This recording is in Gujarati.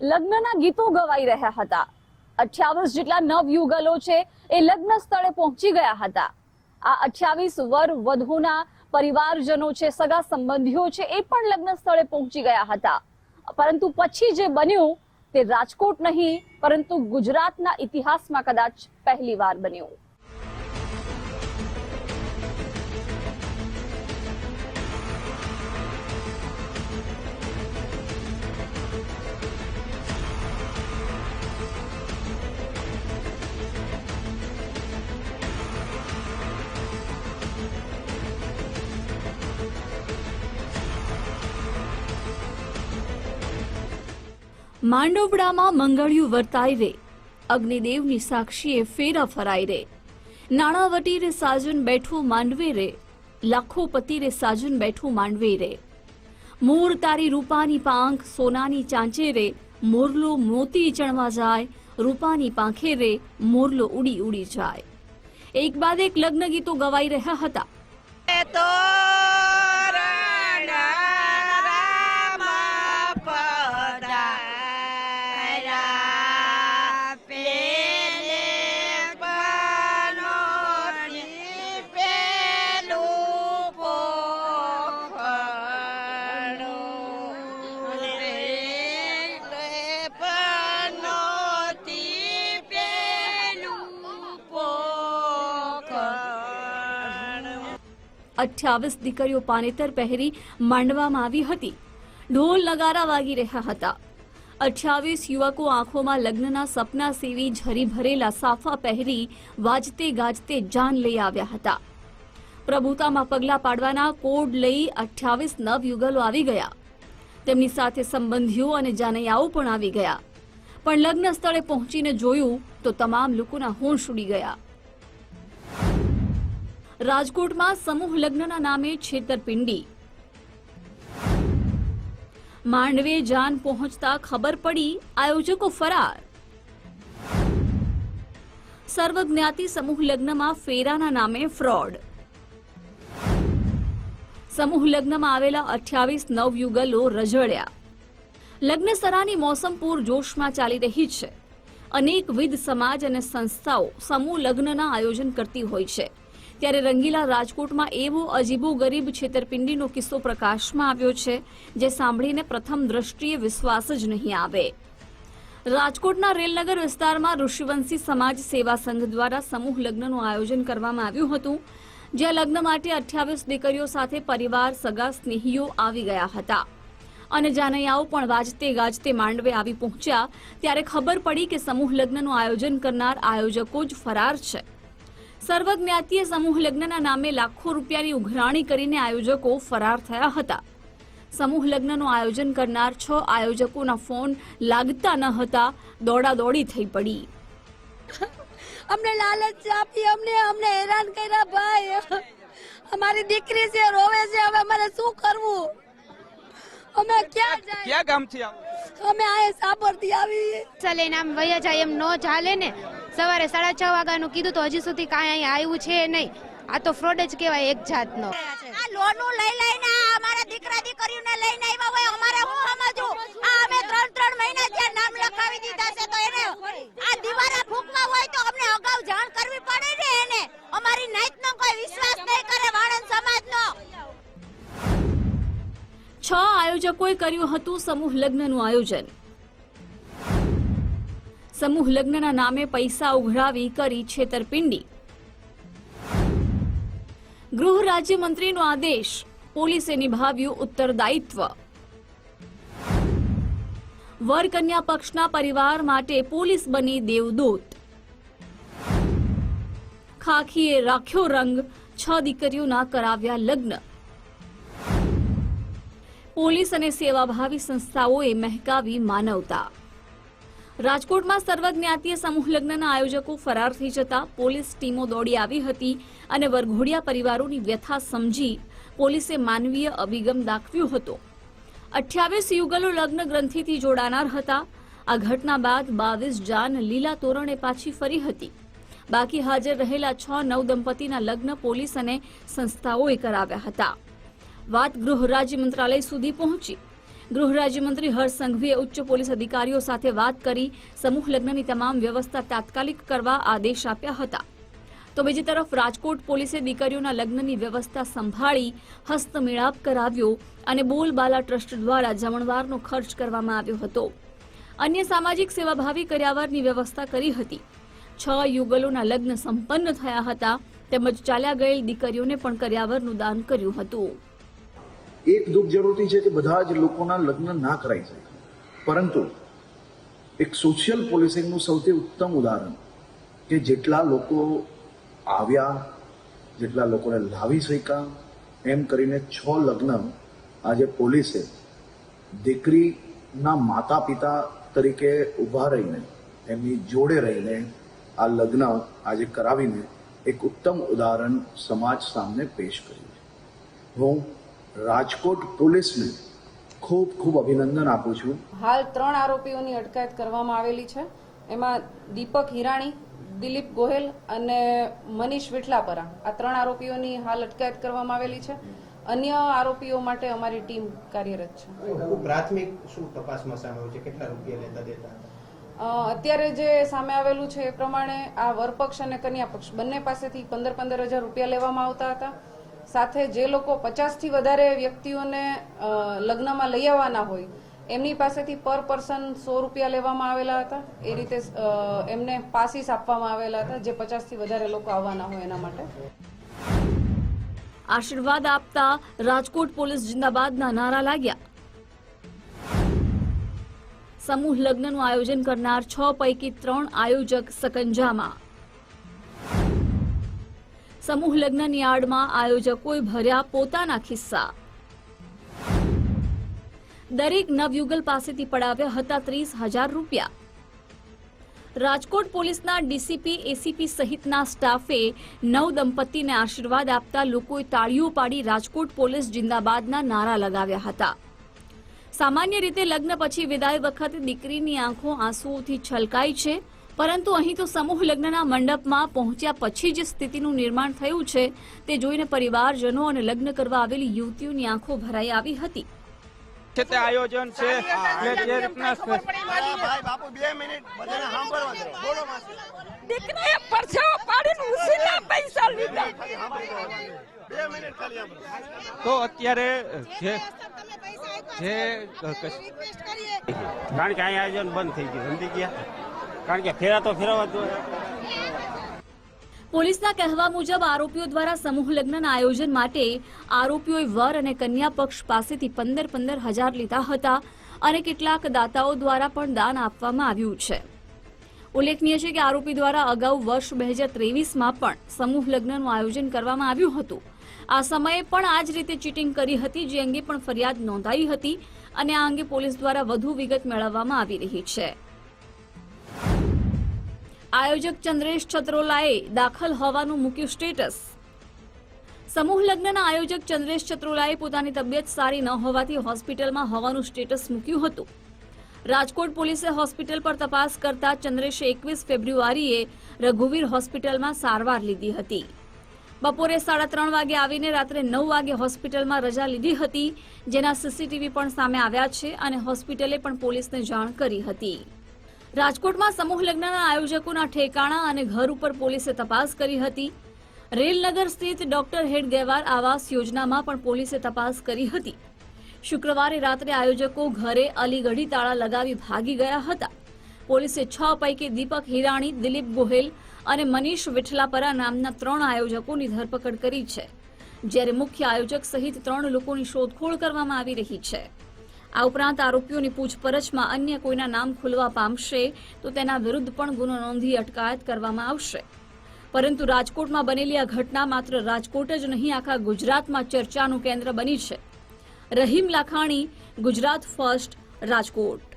લગ્નના ગીતો ગવાઈ રહ્યા હતા. અઠ્યાવીસ જેટલા નવયુગલો છે એ લગ્ન સ્થળે પહોંચી ગયા હતા. આ અઠ્યાવીસ વર વધુના પરિવારજનો છે, સગા સંબંધીઓ છે, એ પણ લગ્ન સ્થળે પહોંચી ગયા હતા. પરંતુ પછી જે બન્યું તે રાજકોટ નહીં, પરંતુ ગુજરાતના ઇતિહાસમાં કદાચ પહેલી વાર બન્યું. માંડવડામાં મંગળિયું વર્તાય રે. અગ્નિદેવની સાક્ષીએ ફેરા ફરાય રે. નાણાવટી રે સાજન બેઠું માંડવે રે. લાખોપતિ રે સાજન બેઠું માંડવે રે. મોર તારી રૂપાની પાંખ સોનાની ચાંચે રે. મોરલો મોતી ચણવા જાય. રૂપાની પાંખે રે મોરલો ઉડી ઉડી જાય. એક બાદ એક લગ્ન ગીતો ગવાઈ રહ્યા હતા. અઠ્યાવીસ દીકરીઓ પાનેતર પહેરી માંડવામાં આવી હતી. ઢોલ નગારા વાગી રહ્યા હતા. અઠ્યાવીસ યુવકો આંખોમાં લગ્નના સપના સેવી ઝરી ભરેલા સાફા પહેરી વાજતે ગાજતે જાન લઈ આવ્યા હતા. પ્રભુતામાં પગલાં પાડવાના કોડ લઈ અઠ્યાવીસ નવયુગલો આવી ગયા. તેમની સાથે સંબંધીઓ અને જાનૈયાઓ પણ આવી ગયા. પણ લગ્ન સ્થળે પહોંચીને જોયું તો તમામ લોકોના હોશ ઉડી ગયા. રાજકોટમાં સમૂહ લગ્નના નામે છેતરપિંડી. માંડવે જાન પહોંચતા ખબર પડી, આયોજકો ફરાર. સર્વજ્ઞાતિ સમૂહ લગ્નમાં ફેરાના નામે ફ્રોડ. સમૂહ લગ્નમાં આવેલા અઠ્યાવીસ નવયુગલો રજળ્યા લગ્ન સરાની મોસમ પૂર જોશમાં ચાલી રહી છે. અનેકવિધ સમાજ અને સંસ્થાઓ સમૂહ લગ્નના આયોજન કરતી હોય છે. ત્યારે રંગીલા રાજકોટમાં એવો અજીબો ગરીબ છેતરપિંડીનો કિસ્સો પ્રકાશમાં આવ્યો છે, જે સાંભળીને પ્રથમ દ્રષ્ટિએ વિશ્વાસ જ નહીં આવે. રાજકોટના રેલનગર વિસ્તારમાં ઋષિવંશી સમાજ સેવા સંઘ દ્વારા સમૂહ લગ્નનું આયોજન કરવામાં આવ્યું હતું, જ્યાં લગ્ન માટે અઠ્યાવીસ દીકરીઓ સાથે પરિવાર, સગા, સ્નેહીઓ આવી ગયા હતા. અને જાનૈયાઓ પણ વાજતે ગાજતે માંડવે આવી પહોંચ્યા, ત્યારે ખબર પડી કે સમૂહ લગ્નનું આયોજન કરનાર આયોજકો જ ફરાર છે. સર્વજ્ઞાતીય સમૂહ લગ્નના નામે લાખો રૂપિયાની ઉઘરાણી કરીને આયોજકો ફરાર થયા હતા. સમૂહ લગ્નનું આયોજન કરનાર છ આયોજકોના ફોન લાગતા ન હતા દોડાદોડી થઈ પડી. અમને લાલચ આપી અમને અમને હેરાન કર્યા ભાઈ. અમારી દીકરી છે રોવે છે હવે અમારે શું કરવું? અમે ક્યાં જાય? ક્યાં ગામથી આવો? અમે આ સાબરથી આવી. ચાલે નામ આમ વયા જાય એમ નો ચાલે ને. સવારે સાડા છ વાગ્યાનું કીધું તો હજી સુધી કાંઈ અહીં આવ્યું છે નહીં. આ તો ફ્રોડ જ કહેવાય એક જાતનો. આ લોનું લઈ લઈને અમારા દીકરા દીકરીઓને લઈને આવ્યા હોય અમારે હું સમજવું આ અમે ત્રણ ત્રણ મહિના ત્યાં નામ લખાવી દીધા છે તો એને આ દીવારા ફૂંકવા હોય તો અમને અગાઉ જાણ કરવી પડે ને એને. અમારી નાઈતનો કોઈ વિશ્વાસ નહીં કરે વાણંદ સમાજનો. છ આયોજકોએ કર્યું હતું સમૂહ લગ્નનું આયોજન. સમૂહ લગ્નના નામે પૈસા ઉઘરાવી કરી છેતરપિંડી. ગૃહ રાજ્યમંત્રીનો આદેશ, પોલીસે નિભાવ્યું ઉત્તરદાયિત્વ. વરકન્યા પક્ષના પરિવાર માટે પોલીસ બની દેવદૂત. ખાખીએ રાખ્યો રંગ, છ દીકરીઓના કરાવ્યા લગ્ન. પોલીસ અને સેવાભાવી સંસ્થાઓએ મહેકાવી માનવતા. રાજકોટમાં સર્વજ્ઞાતીય સમૂહ લગ્નના આયોજકો ફરાર થઈ જતા પોલીસ ટીમો દોડી આવી હતી અને વરઘોડિયા પરિવારોની વ્યથા સમજી પોલીસે માનવીય અભિગમ દાખવ્યો હતો. અઠ્યાવીસ યુગલો લગ્ન ગ્રંથિથી જોડાનાર હતા. આ ઘટના બાદ બાવીસ જાન લીલા તોરણે પાછી ફરી હતી. બાકી હાજર રહેલા છ નવ દંપતીના લગ્ન પોલીસ અને સંસ્થાઓએ કરાવ્યા હતા. વાત ગૃહ રાજ્ય મંત્રાલય સુધી પહોંચી. ગૃહ રાજ્યમંત્રી હર્ષ સંઘવીએ ઉચ્ચ પોલીસ અધિકારીઓ સાથે વાત કરી સમૂહ લગ્નની તમામ વ્યવસ્થા તાત્કાલિક કરવા આદેશ આપ્યા હતા. તો બીજી તરફ રાજકોટ પોલીસે દીકરીઓના લગ્નની વ્યવસ્થા સંભાળી હસ્તમેળાપ કરાવ્યો અને બોલબાલા ટ્રસ્ટ દ્વારા જમણવારનો ખર્ચ કરવામાં આવ્યો હતો. અન્ય સામાજિક સેવાભાવી કર્યાવરની વ્યવસ્થા કરી હતી. છ યુગલોના લગ્ન સંપન્ન થયા હતા તેમજ ચાલ્યા ગયેલ દીકરીઓને પણ કર્યાવરનું દાન કર્યું હતું. એક દુઃખ જરૂરથી છે કે બધા જ લોકોના લગ્ન ના કરાઈ શકે. પરંતુ એક સોશિયલ પોલિસિંગનું સૌથી ઉત્તમ ઉદાહરણ કે જેટલા લોકો આવ્યા, જેટલા લોકોને લાવી શક્યા, એમ કરીને છ લગ્ન આજે પોલીસે દીકરીના માતા પિતા તરીકે ઊભા રહીને, એમની જોડે રહીને આ લગ્ન આજે કરાવીને એક ઉત્તમ ઉદાહરણ સમાજ સામે પેશ કર્યું છે. હું રાજકોટ પોલીસને ખૂબ ખૂબ અભિનંદન આપું છું. હાલ ત્રણ આરોપીઓની અટકાયત કરવામાં આવેલી છે. એમાં દીપક હિરાણી દિલીપ ગોહેલ અને મનીષ વિઠલાપરા. આ ત્રણ આરોપીઓની હાલ અટકાયત કરવામાં આવેલી છે. અન્ય આરોપીઓ માટે અમારી ટીમ કાર્યરત છે. પ્રાથમિક શું તપાસમાં સામે છે? કેટલા રૂપિયા લેતા દેતા? અત્યારે જે સામે આવેલું છે એ પ્રમાણે આ વરપક્ષ અને કન્યા પક્ષ બંને પાસેથી પંદર પંદર હજાર રૂપિયા લેવામાં આવતા હતા. સાથે જે લોકો પચાસથી વધારે વ્યક્તિઓને લગ્નમાં લઈ આવવાના હોય, એમની પાસેથી પર પર્સન સો રૂપિયા લેવામાં આવેલા હતા. એ રીતે એમને પાસીસ આપવામાં આવેલા હતા જે પચાસથી વધારે લોકો આવવાના હોય એના માટે. આશીર્વાદ આપતા રાજકોટ પોલીસ જિંદાબાદના નારા લાગ્યા. સમૂહ લગ્નનું આયોજન કરનાર છ પૈકી ત્રણ આયોજક સકંજામાં. સમૂહ લગ્નની આડમાં આયોજકોએ ભર્યા પોતાના ખિસ્સા. દરેક નવયુગલ પાસેથી પડાવ્યા હતા ત્રીસ હજાર રૂપિયા. રાજકોટ પોલીસના ડીસીપી, એસીપી સહિતના સ્ટાફે નવ દંપતીને આશીર્વાદ આપતા લોકોએ તાળીઓ પાડી રાજકોટ પોલીસ જિંદાબાદના નારા લગાવ્યા હતા. સામાન્ય રીતે લગ્ન પછી વિદાય વખતે દીકરીની આંખો આંસુઓથી છલકાઈ છે. પરંતુ અહીં તો સમૂહ લગ્નના મંડપમાં પહોંચ્યા પછી જે સ્થિતિનું નિર્માણ થયું છે. તે જોઈને પરિવારજનો અને લગ્ન કરવા આવેલી યુવતીઓની આંખો ભરાઈ આવી હતી. છે તે આયોજન છે. જે રીતના દીકરાએ પરસેવો પાડીને ઉસીના પૈસા લીધા. તો અત્યારે જે જે કારણ કે અહીંયા આયોજન બંધ થઈ ગયું સમજી ગયા? કારણ કે ફેરા તો ફેરવા જોઈએ. પોલીસના કહેવા મુજબ આરોપીઓ દ્વારા સમૂહ લગ્નના આયોજન માટે આરોપીઓએ વર અને કન્યા પક્ષ પાસેથી પંદર પંદર હજાર લીધા હતા અને કેટલાક દાતાઓ દ્વારા પણ દાન આપવામાં આવ્યું છે. ઉલ્લેખનીય છે કે આરોપી દ્વારા અગાઉ વર્ષ બે હજાર ત્રેવીસમાં પણ સમૂહ લગ્નનું આયોજન કરવામાં આવ્યું હતું. આ સમયે પણ આ જ રીતે ચીટિંગ કરી હતી, જે અંગે પણ ફરિયાદ નોંધાઈ હતી અને આ અંગે પોલીસ દ્વારા વધુ વિગત મેળવવામાં આવી રહી છે. આયોજક ચંદ્રેશ ચત્રોલાએ દાખલ હોવાનું મૂક્યું સ્ટેટસ. સમૂહ લગ્નના આયોજક ચંદ્રેશ ચત્રોલાએ પોતાની તબિયત સારી ન હોવાથી હોસ્પિટલમાં હોવાનું સ્ટેટસ મૂક્યું હતું. રાજકોટ પોલીસે હોસ્પિટલ પર તપાસ કરતા ચંદ્રેશે એકવીસ ફેબ્રુઆરીએ રઘુવીર હોસ્પિટલમાં સારવાર લીધી હતી. બપોરે સાડા ત્રણ વાગે આવીને રાત્રે નવ વાગે હોસ્પિટલમાં રજા લીધી હતી, જેના સીસીટીવી પણ સામે આવ્યા છે અને હોસ્પિટલે પણ પોલીસને જાણ કરી હતી. રાજકોટમાં સમૂહ લગ્નના આયોજકોના ઠેકાણા અને ઘર ઉપર પોલીસે તપાસ કરી હતી. રેલનગર સ્થિત ડોક્ટર હેડ ગેવાર આવાસ યોજનામાં પણ પોલીસે તપાસ કરી હતી. શુક્રવારે રાત્રે આયોજકો ઘરે અલીગઢી તાળા લગાવી ભાગી ગયા હતા. પોલીસે છ પૈકી દીપક હિરાણી, દિલીપ ગોહેલ અને મનીષ વિઠલાપરા નામના ત્રણ આયોજકોની ધરપકડ કરી છે. જ્યારે મુખ્ય આયોજક સહિત ત્રણ લોકોની શોધખોળ કરવામાં આવી રહી છે. આ ઉપરાંત આરોપીઓની પૂછપરછમાં અન્ય કોઈના નામ ખુલવા પામશે તો તેના વિરુદ્ધ પણ ગુનો નોંધી અટકાયત કરવામાં આવશે. પરંતુ રાજકોટમાં બનેલી આ ઘટના માત્ર રાજકોટ જ નહીં, આખા ગુજરાતમાં ચર્ચાનું કેન્દ્ર બની છે. રહીમ લાખાણી, ગુજરાત ફર્સ્ટ, રાજકોટ.